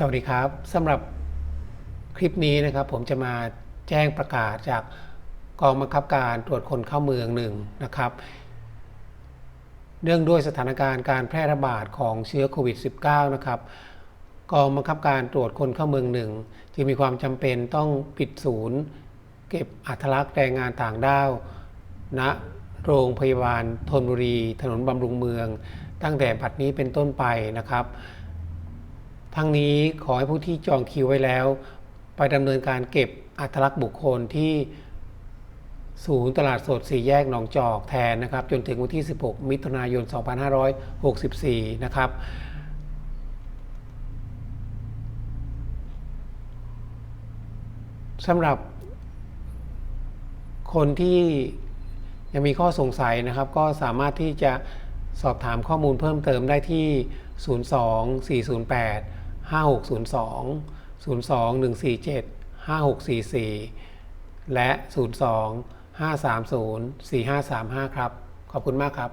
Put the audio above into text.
สวัสดีครับสำหรับคลิปนี้นะครับ ผมจะมาแจ้งประกาศจากกองบังคับการตรวจคนเข้าเมืองหนึ่งนะครับ เนื่องด้วยสถานการณ์การแพร่ระบาดของเชื้อโควิด -19 นะครับกองบังคับการตรวจคนเข้าเมืองหนึ่งจึงมีความจำเป็นต้องปิดศูนย์ เก็บอัตลักษณ์แรงงานต่างด้าวณโรงพยาบาลธนบุรี ถนนบำรุงเมือง ตั้งแต่บัดนี้เป็นต้นไปนะครับ ทั้งนี้ขอให้ผู้ที่จองคิวไว้แล้ว ไปดำเนินการเก็บอัตลักษณ์บุคคลที่ศูนย์ตลาดสดสี่แยกหนองจอกแทนนะครับ จนถึงวันที่ 16 มิถุนายน 2564 นะครับ สำหรับคนที่ยังมีข้อสงสัยนะครับ ก็สามารถที่จะสอบถามข้อมูลเพิ่มเติมได้ที่ 02 408 5602 02 147 5644 และ 02 530 4535 ครับ ขอบคุณมากครับ